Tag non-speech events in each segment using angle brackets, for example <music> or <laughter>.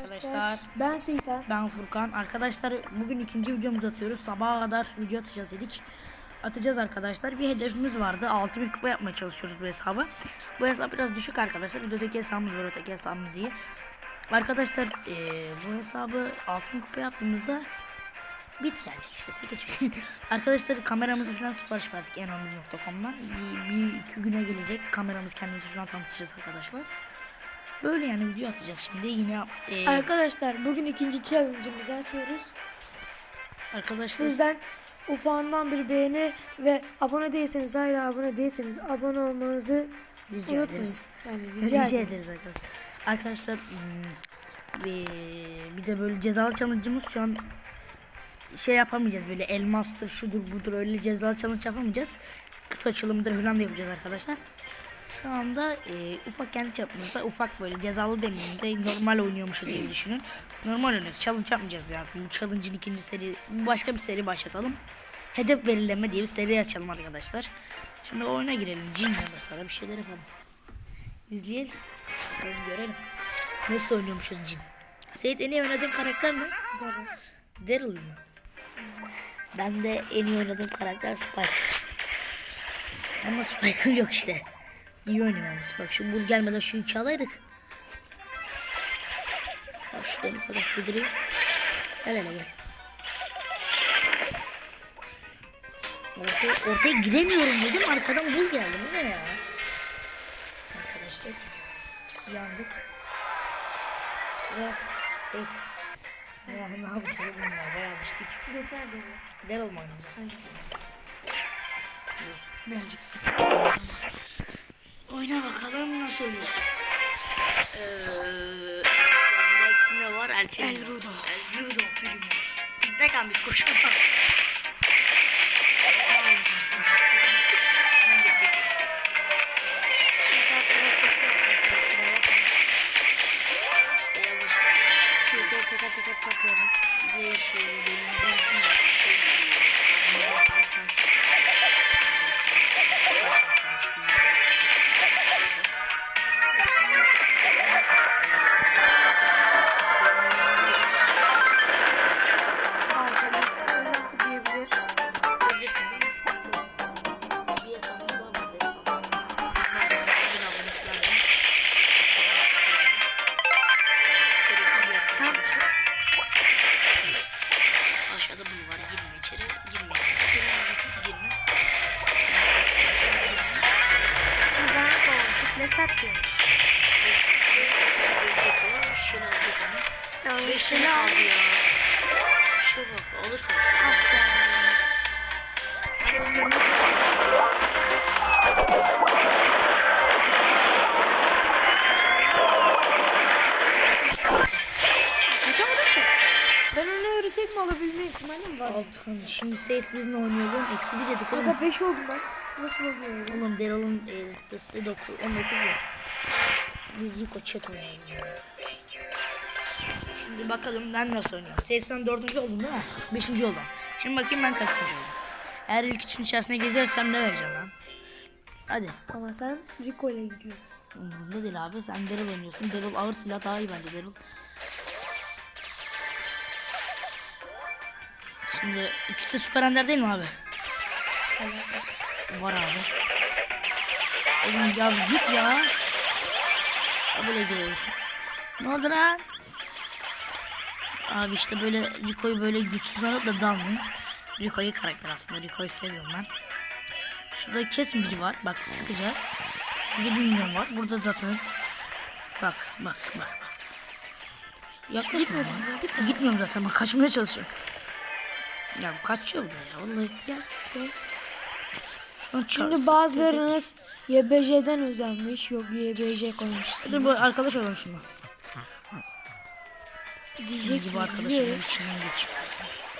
Arkadaşlar Ben Seyita. ben Furkan. Arkadaşlar bugün ikinci videomuzu atıyoruz. Sabaha kadar video atacağız dedik. Atacağız arkadaşlar. Bir hedefimiz vardı. 6000 kupa yapmaya çalışıyoruz bu hesabı. Bu hesap biraz düşük arkadaşlar. Videodaki hesabımız var öteki hesabımız iyi. Arkadaşlar eee, bu hesabı 6000 kupa yaptığımızda bit gelecek işte 8000. <laughs> arkadaşlar kameramızı falan sipariş verdik enon.com'dan. Bir, bir iki güne gelecek. Kameramız kendimizi şu an tanıtacağız arkadaşlar. Böyle yani video atacağız şimdi. Yine eee, Arkadaşlar bugün ikinci challenge'ımızı atıyoruz. arkadaşlar Sizden ufağından bir beğeni ve abone değilseniz hala abone değilseniz abone olmanızı rica unutmayın. ederiz. Yani Rica, rica, ederiz. arkadaşlar. Arkadaşlar hmm, bir, bir de böyle cezalı challenge'ımız şu an şey yapamayacağız böyle elmastır şudur budur öyle cezalı challenge yapamayacağız. Kutu açılımıdır falan da yapacağız arkadaşlar. Şu anda e, ufak kendi çapımızda ufak böyle cezalı demeyeyim de normal oynuyormuşuz diye düşünün. Normal oynuyoruz. Challenge yapmayacağız yani. Bu challenge'ın ikinci seri başka bir seri başlatalım. Hedef belirleme diye bir seri açalım arkadaşlar. Şimdi oyuna girelim. Cin mesela bir şeyler yapalım. İzleyelim. Bakalım görelim. Nasıl oynuyormuşuz Jin. Seyit en iyi oynadığın karakter ne? Daryl mı? Ben de en iyi oynadığım karakter Spike. Ama Spike'ım yok işte. İyi oynuyorum Spike. Şu buz gelmeden şu iki alaydık. Bak şu deli kadar sürdüreyim. Gel hele gel. Ortaya, ortaya giremiyorum dedim arkadan buz geldi. Bu ne ya? Arkadaşlar yandık. Ve şey ya ne yapacağız bunlar bayağı düştük. Geçer beni. Daryl mı oynayacağız? Birazcık. Oyna bakalım nasıl? Eee yanda ne var? Erken. El Rudo. El Rudo. bilim. Ne kalmış koşma. İşte yavaş yavaş. 5'e mi aldı ya? Şu bak olursa. Ah mi alabilme ihtimalim var? Altı. Şimdi set bizle oynayalım. Eksi bir yedik oğlum. Aga 5 oldum ben. Nasıl oluyor? Oğlum Daryl'ın e, 19 19 ya. Yüzük o. Şimdi bakalım ben nasıl oynuyorum. Seyit sen dördüncü oldun değil mi? Beşinci oldum. Şimdi bakayım ben kaçıncı oldum. Eğer ilk üçün içerisine gezersem ne vereceğim lan? Hadi. Ama sen Rico ile gidiyorsun. Umurumda değil abi. Sen Daryl oynuyorsun. Daryl ağır silah daha iyi bence Daryl. Şimdi ikisi de süper ender değil mi abi? Var abi. Oğlum ya git ya. Kabul ediyoruz. Ne oldu lan? Abi işte böyle Rico'yu böyle güçsüz alıp da dalmayın. Rico iyi karakter aslında. Rico'yu seviyorum ben. Şurada kesin biri var. Bak. Burada bir milyon var. Burada zaten. Bak bak bak. bak. Yaklaşma lan. Gitmiyorum zaten. Bak kaçmaya çalışıyorum. Ya bu kaçıyor da ya. Vallahi. Gel. Şimdi çarpsın. bazılarınız YBJ'den özenmiş. Yok YBJ koymuşsun. Hadi bu arkadaş olalım şunu. Gibi Diyeceksiniz, arkadaşımın yes. içinden geç.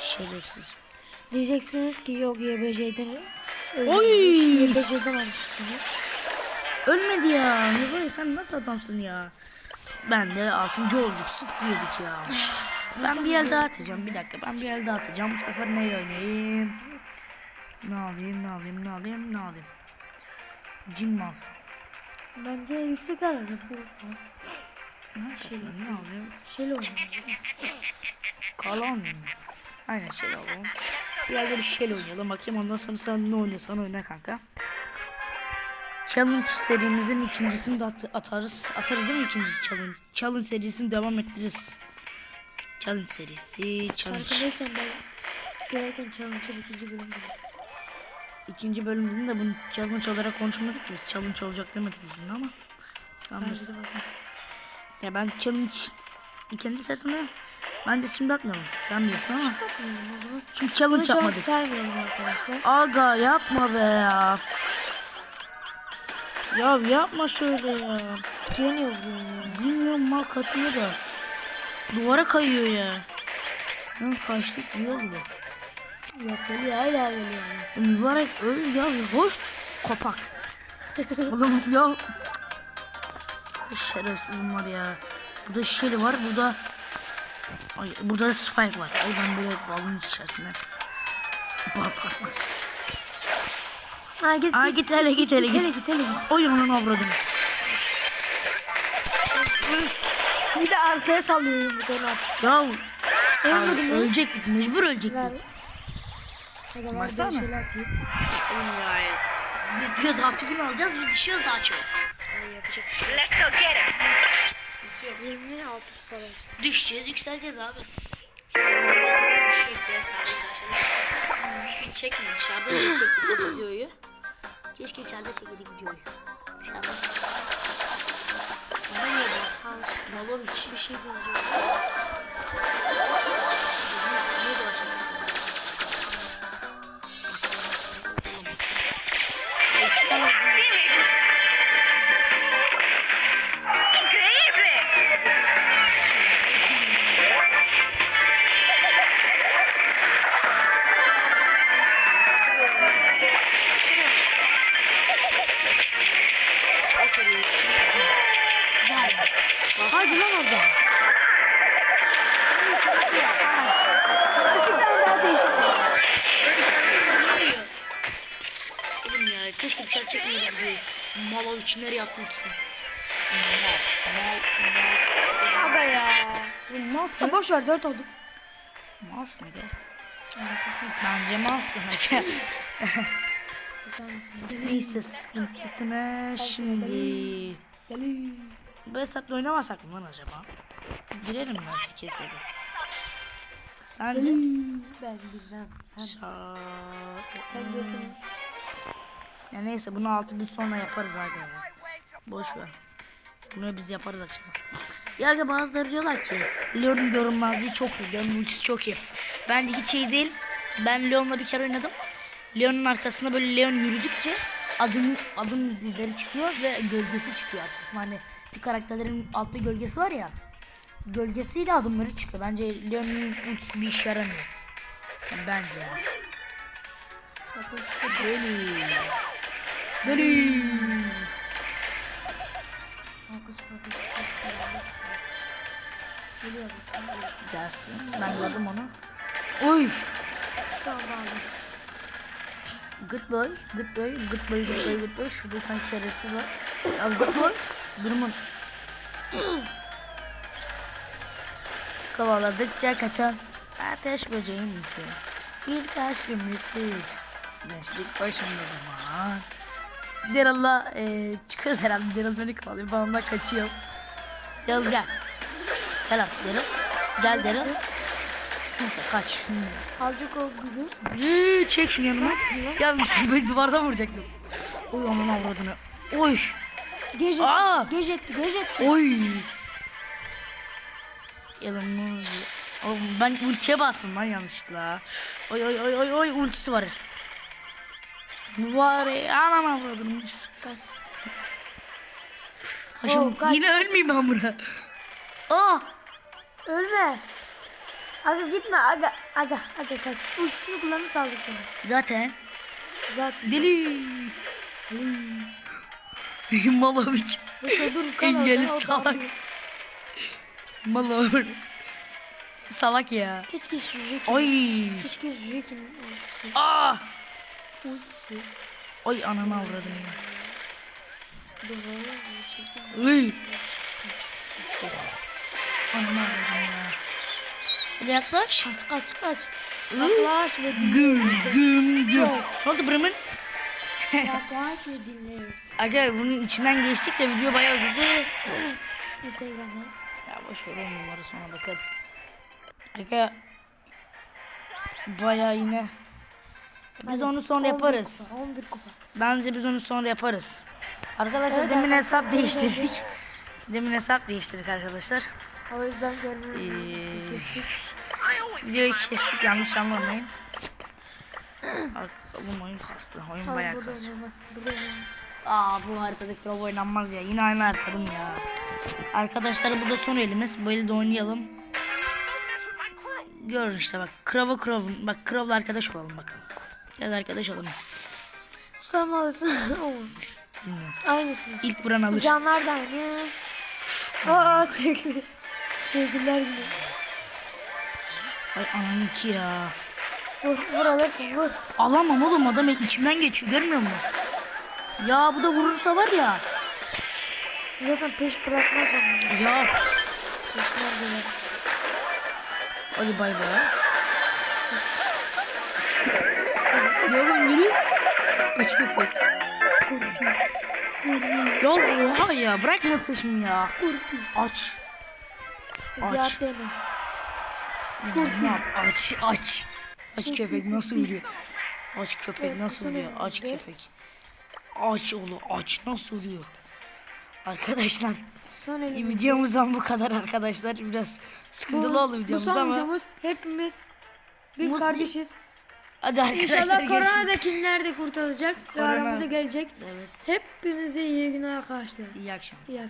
Şerefsiz. Diyeceksiniz ki yok YBJ'den Oy! YBJ'den almışsınız. Ölmedi ya. Ne böyle sen nasıl adamsın ya? Ben de altıncı olduk. Sıfır yedik ya. <sighs> Ben bir el daha atacağım. Bir dakika ben bir el daha atacağım. Bu sefer ne oynayayım? Ne alayım, ne alayım, ne alayım, ne alayım? Cin mi alsam? Bence yüksek herhalde bu. Ne alayım? Oynayalım. Kalan. Aynen şey alalım. Biraz bir şey oynayalım. Bakayım ondan sonra sen ne oynuyorsan oyna kanka. Challenge serimizin ikincisini de at- atarız. Atarız değil mi ikinci challenge? Challenge serisini devam ettiririz. Challenge serisi. Challenge. Farkındaysan ben gelirken challenge'ın ikinci bölümü. İkinci bölümünde de bunu challenge olarak konuşmadık ki biz. Challenge olacak demedik biz bunu ama. Sen Ya ben challenge ikinci serisinde bence şimdi atmayalım. Sen bilirsin ama. Çünkü challenge Bunu yapmadık. Aga yapma be ya. Ya yapma şöyle ya. Tutuyor Bilmiyorum mal katıyor da. Duvara kayıyor ya. Lan kaçtık diyor gibi. Yok geliyor hala geliyor. Mübarek öl ya hoş kopak. <laughs> Oğlum ya. Şerefsizim var ya. Burada şişeli var burada. Ay, burada da spike var. Oradan böyle balın içerisine. Bak bak bak. Ha git Aa git hele git hele hele git. git hele git. Oy onun avradım. Bir de arkaya sallıyorum bu dönem. Ya Ölmedi abi, mi? ölecektik mecbur ölecektik. Bir Baksana. Biz diyoruz altı gün alacağız biz düşüyoruz daha çok. Let's go get it. 26 falan. Düşeceğiz yükseleceğiz abi. Çekme dışarıda da çektik bu videoyu. Keşke içeride çekeydik videoyu. Dışarıda. Ama niye biraz kalmış? Malon içi bir şey diyeceğim. Hadi lan orada. Oğlum ya keşke dışarı çekmeyeydik videoyu. Malo için nereye ikisini? Aga ya. Nasıl? Boş ver 4 olduk. Mouse mıydı? Bence mouse demek. Neyse sıkıntı şimdi? Deli. Bu hesapla oynamasak mı lan acaba? Girelim bence keselim. Sence? Ben bilmem. Şa- Ben. Ya neyse bunu altı gün sonra yaparız ya. Boş ver. Bunu biz yaparız akşam. Ya da bazıları diyorlar ki Leon'un görünmezliği çok iyi. Leon'un ultisi çok iyi. Bence hiç iyi değil. Ben Leon'la bir kere oynadım. Leon'un arkasında böyle Leon yürüdükçe adım adım izleri çıkıyor ve gölgesi çıkıyor arkasında. Hani bir karakterlerin altta gölgesi var ya. Gölgesiyle adımları çıkıyor. Bence Leon'un ultisi bir işe yaramıyor. Yani bence yani. Deli. Deli. Gelsin. Ben gördüm onu. Oy. Good boy, good boy, good boy, good boy, good boy. Şurada tane şerefsiz var. Ya good boy. Durumun. Kovaladıkça kaçan ateş böceğin iyisi. İlk aşkım müthiş. Gençlik başımda zaman. Daryl'la e, çıkıyoruz herhalde. Daryl beni kovalıyor. Ben ondan kaçıyorum. Daryl gel. Gel Daryl. Gel. Neyse kaç. Azıcık oldu gibi. Ee, çek şunu yanıma. Ya böyle duvardan vuracaktım. Oy aman avradını. Oy. Gece Aa! gece etti gece etti. Oy. Yanımı. Oğlum ben ultiye bastım lan yanlışlıkla. Oy oy oy oy oy ultisi var. Var avradını. ultisi. Kaç. Haşım kaç, yine ölmeyeyim ben buna. Ah. Ölme. Aga gitme aga aga aga kaç. Ultisini kullanıp saldık seni. Zaten Zaten. deli. Malovic. Orada, o salak. kaldı. Malovic. Salak ya. Keşke Shuriken. Oy. Keşke Shuriken'in ultisi. Ah. Ultisi. Oy ananı avradım ya. Uy. Anam ağrıdım ya. Yaklaş. Kaç kaç kaç. Yaklaş. Güm güm güm. Ne oldu Bremen? Acaba <laughs> bunun içinden geçtik de video bayağı uzadı. Instagram'a. Ya boş ver on numara sonra bakarız. Aga bayağı yine. Biz onu sonra yaparız. 11 kupa. Bence biz onu sonra yaparız. Arkadaşlar Evet, demin hesap değiştirdik. Demin hesap değiştirdik arkadaşlar. O yüzden görmüyorum. Videoyu kestik yanlış anlamayın. Bu oyun kastı. Oyun Tamam bayağı kastı. Aa bu haritadaki robo oynanmaz ya. Yine aynı haritadım ya. Arkadaşlar bu da son elimiz. Bu elde oynayalım. Görün işte bak. Krava Krav'ın. Bak Krav'la arkadaş olalım bak. Gel arkadaş olalım. Sen mi alırsın? Aynısını. İlk buran alır. Canlar da aynı. Aa sevgili. Sevgililer günü. Ay ananınki ya. Vur, vur alırsın vur. Alamam oğlum adam içimden geçiyor görmüyor musun? Ya bu da vurursa var ya. Zaten peş bırakmaz onu. Ya. Peşler böyle. Hadi bay bay. Ya oğlum yürü. Aç köpek. Ya oha ya bırakma peşimi ya. Aç. Aç. Ne yap? Aç aç. Aç köpek nasıl vuruyor? Aç köpek nasıl bu sene Aç köpek. Aç oğlum aç nasıl vuruyor? Arkadaşlar videomuzdan bu kadar arkadaşlar. Biraz sıkıntılı oldu bu videomuz son ama. videomuz. Hepimiz bir Mutlu- kardeşiz. Hadi arkadaşlar İnşallah koronadakiler de kurtulacak ve Korona- aramıza gelecek. Evet. Hepinize iyi günler arkadaşlar. İyi akşamlar. İyi akşamlar.